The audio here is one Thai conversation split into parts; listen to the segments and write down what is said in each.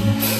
Mm-hmm.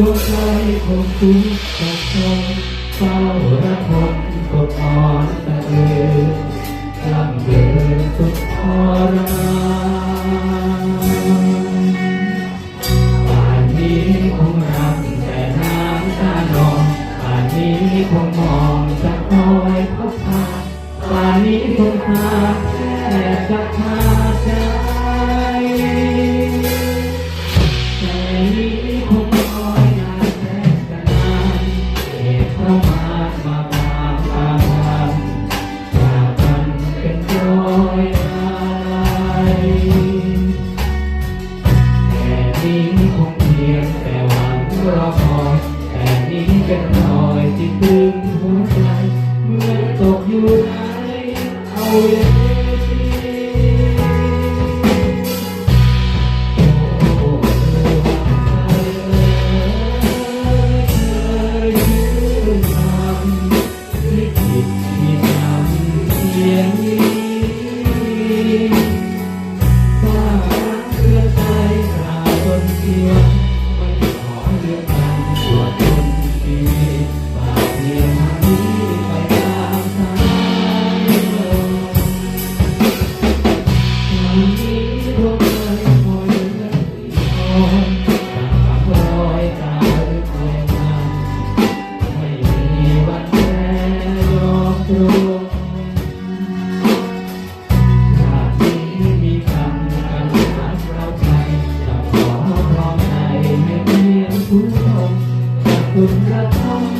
วงใจคงทุกข์ตกทนเฝ้าระทมกดอ่อนตะเอนลำเดินสุดทรมานป่านนี้คงรำแต่น้ำตานองป่านนี้คงมองจะคอยพบพาป่านนี้คงหาแค่สักหาใียงแต่หวังรอคอยแต่นี้เป็นรอยที่ตึงหัวใจ เหมือนตกอยู่ไหนเอาเว what คุณกระทำ